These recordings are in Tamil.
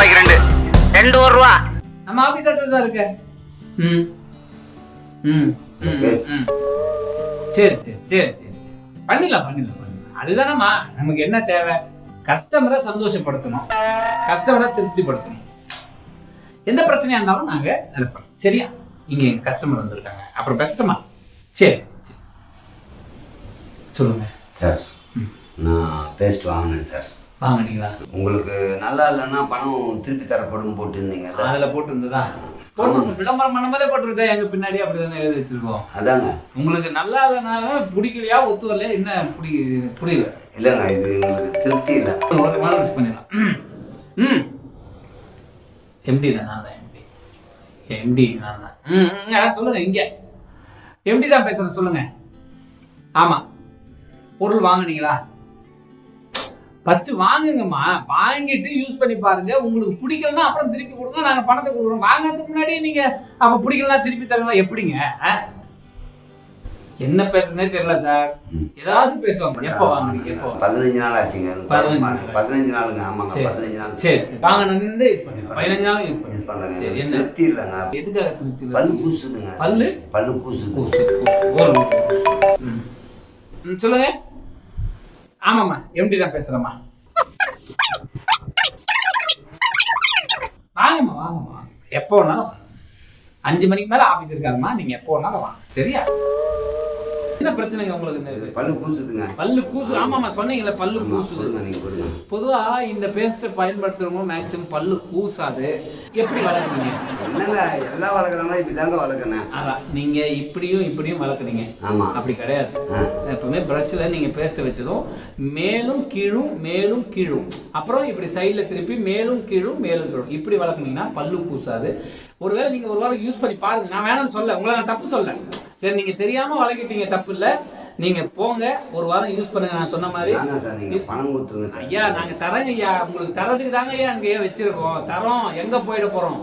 ரூபாய்க்கு ரெண்டு. ரெண்டு ஒரு ரூபா. நம்ம ஆபீஸ் அட்ரஸ் தான் இருக்கு. ம். ம். ம், ம், ம். சரி சரி சரி சரி சரி. பண்ணிடலாம் பண்ணிடலாம் பண்ணிடலாம். அதுதானம்மா நமக்கு என்ன தேவை? கஸ்டமரை சந்தோஷப்படுத்தணும். கஸ்டமரை திருப்திப்படுத்தணும். எந்த பிரச்சனையா இருந்தாலும் நாங்க அதை பண்ணோம் சரியா? இங்க எங்க கஸ்டமர் வந்திருக்காங்க. அப்புறம் பேசட்டுமா? சரி சரி. சொல்லுங்க. சார் நான் பேஸ்ட் வாங்கினேன் சார். வாங்கினீங்களா உங்களுக்கு நல்லா இல்லைன்னா பணம் திருப்பி தரப்படும் போட்டுருந்தீங்கல்ல அதுல போட்டு இருந்ததா போட்டு விளம்பரம் பண்ணும்போதே போட்டிருக்கேன் எங்க பின்னாடி அப்படிதானே எழுதி வச்சிருக்கோம். அதாங்க. உங்களுக்கு நல்லா இல்லைனாலும் பிடிக்கலையா ஒத்து வரல என்ன பிடி புரியல. இல்லைங்க இது உங்களுக்கு திருப்தி இல்லை. ஒரு மாதிரி பண்ணிடலாம். ம் எம்டி தான் நான் தான் எம்டி எம்டி நான் தான். ம் ம், ஆ, சொல்லுங்க இங்க. எம்டி தான் பேசுறேன் சொல்லுங்க. ஆமா. பொருள் வாங்குனீங்களா? ஃபர்ஸ்ட் வாங்குங்கம்மா. வாங்கிட்டு யூஸ் பண்ணி பாருங்க. உங்களுக்கு பிடிக்கலன்னா அப்புறம் திருப்பி கொடுங்க. நாங்க பணத்தை கொடுக்குறோம். வாங்குறதுக்கு முன்னாடியே நீங்க அப்ப பிடிக்கலனா திருப்பி தரலாம். எப்படிங்க? என்ன பேசுறதே தெரியல சார் ஏதாவது பேசுவாங்க எப்போ வாங்குனீங்க? எப்போ பதினஞ்சு நாள் ஆச்சுங்க பதினஞ்சு நாள். பதினஞ்சு நாளுங்க. ஆமாங்க. பதினஞ்சு நாள். சரி. வாங்க நான் இருந்து யூஸ் பண்ணிடுறேன் பதினஞ்சு நாளும் யூஸ் இது பண்ணிடுறேன் பண்ணுறேங்க. சரி என்ன? திருப்தி இல்லைங்க. எதுக்காக திருப்தி? பல்லு கூசுதுங்க பல்லு? பல்லு கூசு, கூசு. ஒரு சொல்லுங்க. ஆமாம்மா எம்டி தான் பேசுறேம்மா. வாங்கம்மா வாங்கம்மா. எப்போ வேணாலும் வாங்க. அஞ்சு மணிக்கு மேல ஆபீஸ் இருக்காதும்மா. நீங்கள் எப்போ வேணாலும் வாங்க. சரியா? என்ன பிரச்சனைங்க உங்களுக்கு இந்த? பல்லு கூசுதுங்க. பல்லு கூசு ஆமாம்மா சொன்னீங்கல்ல பல்லு ஆமா, கூசுது. பொதுவா இந்த பேஸ்ட்டை பயன்படுத்துறவங்க மேக்ஸிமம் பல்லு கூசாது. எப்படி வளர்க்குறீங்க? என்னங்க எல்லாம் வளர்க்குற மாதிரி இப்படி தாங்க வளர்க்கணும் அதான் நீங்க இப்படியும் இப்படியும் வளர்க்குறீங்க. ஆமாம் அப்படி கிடையாது. எப்பவுமே ப்ரஷ்ல நீங்க பேஸ்ட் வச்சதும் மேலும் கீழும் மேலும் கீழும். அப்புறம் இப்படி சைடுல திருப்பி மேலும் கீழும் மேலும் கீழும். இப்படி வளர்க்குனீங்கன்னா பல்லு கூசாது. ஒருவேளை நீங்க ஒரு வாரம் யூஸ் பண்ணி பாருங்க. நான் வேணாம்னு சொல்ல உங்களை நான் தப்பு சொல்ல சரி நீங்க தெரியாம வளர்க்கிட்டீங்க தப்பு இல்ல. நீங்க போங்க ஒரு வாரம் யூஸ் பண்ணுங்க நான் சொன்ன மாதிரி. சார் பணம் கொடுத்துருங்க ஐயா நாங்க தரங்க ஐயா. உங்களுக்கு தரதுக்கு தாங்க ஐயா எனக்கு ஏன் வச்சிருக்கோம். தரோம் எங்க போயிட போறோம்?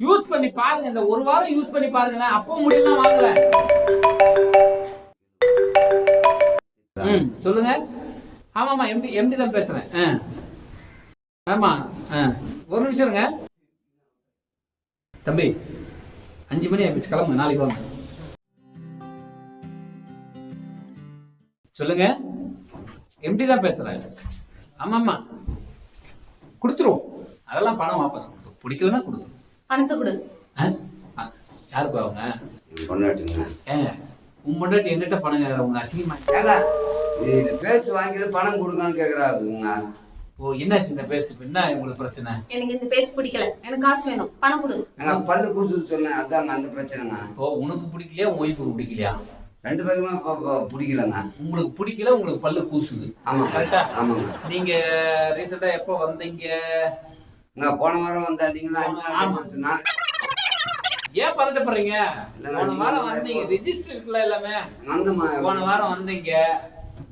யூஸ் பண்ணி பாருங்க இந்த ஒரு வாரம் யூஸ் பண்ணி பாருங்களேன் அப்போ முடியலாம் வாங்கல. ம் சொல்லுங்க. ஆமாம்மா எம்டி எம்டி தான் பேசுறேன். ஆ. ஆமா ஆ. ஒரு நிமிஷம் இருங்க. தம்பி அஞ்சு மணி ஆயிடுச்சு கிளம்புங்க நாளைக்கு வாங்க. சொல்லுங்க. எம்டி தான் பேசுறேன் ஆமாம்மா. கொடுத்துருவோம். அதெல்லாம் பணம் வாபஸ் கொடுத்துரும் பிடிக்கலன்னா கொடுத்துரும் பணத்தை கொடு. கொண்டாட்டுங்க ஏங்க உன் பொண்டாட்டி எங்கிட்ட பணம் கேட்குறவங்க அசிங்கமா ஏங்க இது பேஸ்ட் வாங்கிட்டு பணம் கொடுங்கன்னு கேட்குறாங்க ஓ என்னாச்சு இந்த பேச என்ன உங்களுக்கு பிரச்சனை? எனக்கு இந்த பேஸ்ட் பிடிக்கல. எனக்கு காசு வேணும். பணம் கொடு. ஏங்க பல்லு கூசுது சொன்னேன். அதாங்க அந்த பிரச்சனைங்க. இப்போ உனக்கு பிடிக்கலையா? உன் ஒய்ஃபுக்கு பிடிக்கலையா? ரெண்டு பேருமே பிடிக்கலங்க. உங்களுக்கு பிடிக்கல உங்களுக்கு பல்லு கூசுது. ஆமாங்க. கரெக்டா? ஆமாங்க. நீங்க ரீசெண்டா எப்போ வந்தீங்க? இங்க போன வாரம் வந்தா நீங்க தான் அஞ்சு நாள் ஆமா. கழிச்சு நான் ஏன் பதட்டப்படுறீங்க? போன வாரம் வந்தீங்க. ரெஜிஸ்டர் இருக்குல்ல எல்லாமே. போன வாரம் வந்தீங்க.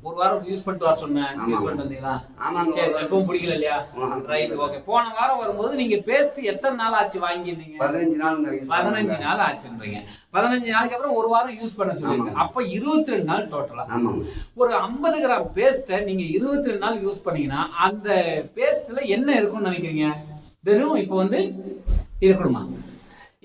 ஒரு வாரம் யூஸ் பண்ணிட்டு வர சொன்னேன். யூஸ். பண்ணிட்டு வந்தீங்களா? ஆமாங்க. சரி எப்பவும் பிடிக்கல இல்லையா? ஆமா. ரைட் ஓகே போன வாரம் வரும்போது நீங்க பேஸ்ட் எத்தனை நாள் ஆச்சு வாங்கியிருந்தீங்க? பதினஞ்சு use பதினஞ்சு பண்ணுங்க. நாள் ஆச்சுன்றீங்க. பதினஞ்சு நாளைக்கு அப்புறம் ஒரு வாரம் யூஸ் பண்ண சொல்லுங்க. அப்ப இருபத்தி ரெண்டு நாள் டோட்டலா ஒரு ஐம்பது கிராம் பேஸ்ட்டை நீங்க இருபத்தி ரெண்டு நாள் யூஸ் பண்ணீங்கன்னா அந்த பேஸ்ட்ல என்ன இருக்கும்னு நினைக்கிறீங்க? வெறும் இப்போ வந்து இது கொடுமா.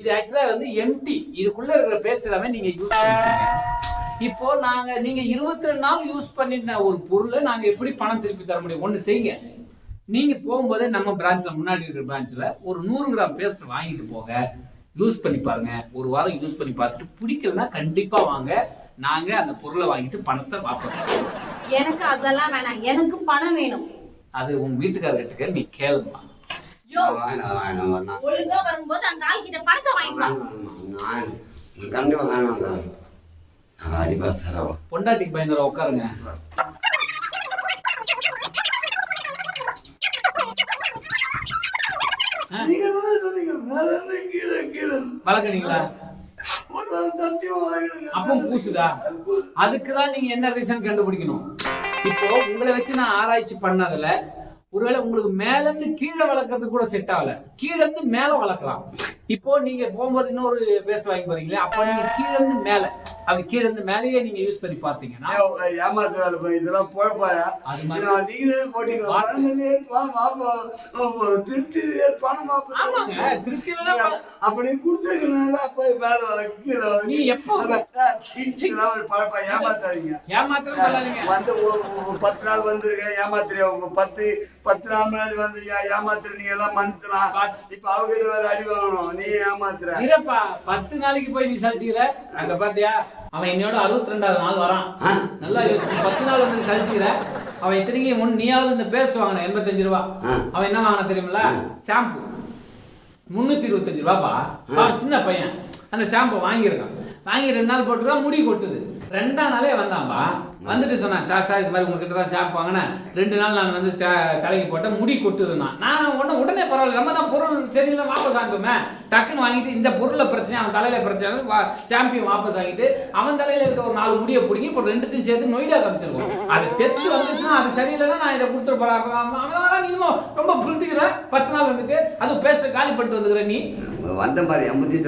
இது ஆக்சுவலா வந்து எம்டி இதுக்குள்ள இருக்கிற பேஸ்ட் எல்லாமே நீங்க யூஸ் பண்ணிருக்கீங்க இப்போ நாங்க நீங்க இருபத்தி ரெண்டு நாள் யூஸ் பண்ணின ஒரு பொருளை நாங்க எப்படி பணம் திருப்பி தர முடியும்? ஒண்ணு செய்யுங்க. நீங்க போகும்போதே நம்ம பிரான்ச்ல முன்னாடி இருக்கிற பிரான்ச்ல ஒரு நூறு கிராம் பேஸ்ட் வாங்கிட்டு போங்க. யூஸ் பண்ணி பாருங்க. ஒரு வாரம் யூஸ் பண்ணி பார்த்துட்டு பிடிக்கலன்னா கண்டிப்பா வாங்க. நாங்க அந்த பொருளை வாங்கிட்டு பணத்தை வாப்போம். எனக்கு அதெல்லாம் வேணாம். எனக்கு பணம் வேணும். அது உன் வீட்டுக்காரர்கிட்ட நீ கேளுமா. ஒழுங்கா வரும்போது அந்த ஆள் கிட்ட பணத்தை வாங்கிக்கலாம் பொண்டாட்டிக்கு பயந்துட உட்காருங்க. வளர்க்குறீங்களா. அப்போ கூசுதா அதுக்கு தான் நீங்க என்ன ரீசன் கண்டுபிடிக்கணும்? இப்போ உங்களை வச்சு நான் ஆராய்ச்சி பண்ணதுல ஒருவேளை உங்களுக்கு மேல இருந்து கீழே வளர்க்கறது கூட செட் ஆகல. கீழே இருந்து மேல வளர்க்கலாம். இப்போ நீங்க போகும்போது இன்னொரு பேஸ்ட் வாங்கி போறீங்களே அப்போ நீங்க கீழ இருந்து மேல அப்படி கீழ இருந்து மேலேயே நீங்க யூஸ் பண்ணி பார்த்தீங்கன்னா ஏமாத்த வேலை போய் இதெல்லாம் போய்ப்பாயா அது மாதிரி- நீங்களே போட்டீங்க பணமில்லையே, பணம் திருப்தியிலே. ஆமாங்க அப்படி கொடுத்துருக்கனால போய் மேல வர கீழே. நீ எப்போ- பழப்பா ஏமாத்தாதீங்க. ஏமாத்திரம் சொல்லாதீங்க. வந்து பத்து நாள் வந்திருக்கேன் ஏமாத்துறியா? உங்க பத்து பத்து நாள் முன்னாடி வந்து ஏ- ஏமாத்துற நீ எல்லாம் மன்னிச்சலாம் இப்ப அவகிட்ட வேற அடி வாங்கணும். நீ ஏமாத்துற. இருப்பா பத்து நாளைக்கு போய் நீ சலிச்சுக்கிற? அங்க பாத்தியா? அவன் என்னோட அறுபத்தி ரெண்டாவது நாள் வரான்? நல்லா பத்து நாள் வந்து சலிச்சுக்கிற. அவன் இத்தனைக்கு முன் நீயாவது இந்த பேஸ்ட் வாங்கின எண்பத்தஞ்சு ரூபா. அவன் என்ன வாங்கின தெரியுமில ஷாம்பு. முந்நூற்றி இருபத்தஞ்சு ரூபாப்பா. சின்ன பையன். அந்த ஷாம்பு வாங்கியிருக்கான். வாங்கி ரெண்டு நாள் போட்டுருக்கா முடி கொட்டுது. ரெண்டாம் நாளே வந்தான்பா வந்துட்டு சொன்னான் சார் சார் இது மாதிரி உங்ககிட்ட தான் ஷாம்பு வாங்கினேன். ரெண்டு நாள் நான் வந்து தலைக்கு போட்டேன் முடி கொட்டுதுன்னா. நான் உடனே உடனே பரவாயில்ல நம்ம தான் பொருள் சரியில்லை வாபஸ் வாங்குமே டக்குன்னு வாங்கிட்டு இந்த பொருளில் பிரச்சனை அவன் தலையில் பிரச்சனை வா ஷாம்பியும் வாபஸ் வாங்கிட்டு அவன் தலையில் இருக்க ஒரு நாலு முடியை பிடிங்கி இப்போ ரெண்டுத்தையும் சேர்த்து நொய்டா காமிச்சிருக்கோம் அது டெஸ்ட் வந்துச்சுன்னா அது சரியில்லைன்னா நான் இதை கொடுத்துட்டு போறேன். அவன் நீ இன்னும் ரொம்ப புரிஞ்சுக்கிற. பத்து நாள் வந்துட்டு அது பேச காலி பண்ணிட்டு வந்துக்கிற நீ. வந்த மாதிரி எம்பத்தி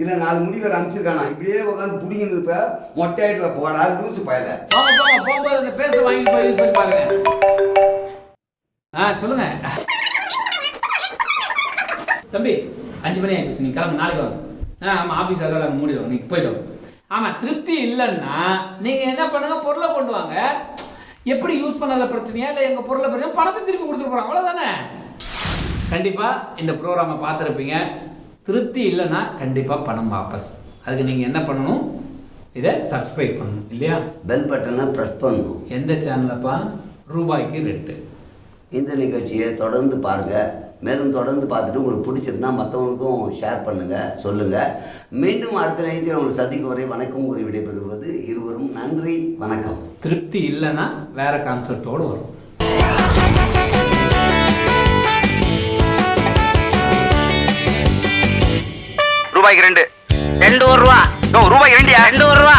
இல்லை நாலு முடி வேறு அனுப்பிச்சிருக்கானா இப்படியே உட்காந்து புடிங்கிட்டு இருப்ப மொட்டையாயிட்டு போடா லூசு பயல. போகும்போது அந்த பேஸ்ட் வாங்கிட்டு போய் யூஸ் பண்ணி பாருங்க. ஆ சொல்லுங்க. தம்பி அஞ்சு மணி ஆயிடுச்சு நீ கிளம்பு நாளைக்கு வாங்க. ஆ ஆமாம் ஆஃபீஸ் அதெல்லாம் மூடிடும் நீ போயிட்டு ஆமாம் திருப்தி இல்லைன்னா நீங்கள் என்ன பண்ணுங்கள் பொருளை கொண்டு வாங்க. எப்படி யூஸ் பண்ணல பிரச்சனையா இல்லை எங்கள் பொருளை பிரச்சனை பணத்தை திருப்பி கொடுத்துட்டு போகிறோம் அவ்வளோதானே கண்டிப்பாக இந்த ப்ரோக்ராமை பார்த்துருப்பீங்க. திருப்தி இல்லைன்னா கண்டிப்பாக பணம் வாபஸ். அதுக்கு நீங்கள் என்ன பண்ணணும்? இதை சப்ஸ்கிரைப் பண்ணணும் இல்லையா? பெல் பட்டனை ப்ரெஸ் பண்ணணும். எந்த சேனலப்பா ரூபாய்க்கு ரெட்டு. இந்த நிகழ்ச்சியை தொடர்ந்து பாருங்க. மேலும் தொடர்ந்து பார்த்துட்டு உங்களுக்கு பிடிச்சிருந்தா மற்றவங்களுக்கும் ஷேர் பண்ணுங்க சொல்லுங்க. மீண்டும் அடுத்த நிகழ்ச்சியில் உங்களை சந்திக்கும் வரை வணக்கம் கூறி விடைபெறுவது இருவரும். நன்றி வணக்கம். திருப்தி இல்லைன்னா வேற கான்செப்டோடு வரும். ரூபாய்க்கு ரெண்டு. ரெண்டு ஒரு ரூபா. ரூபாய்க்கு ரெண்டு ரெண்டு ஒரு ரூபா.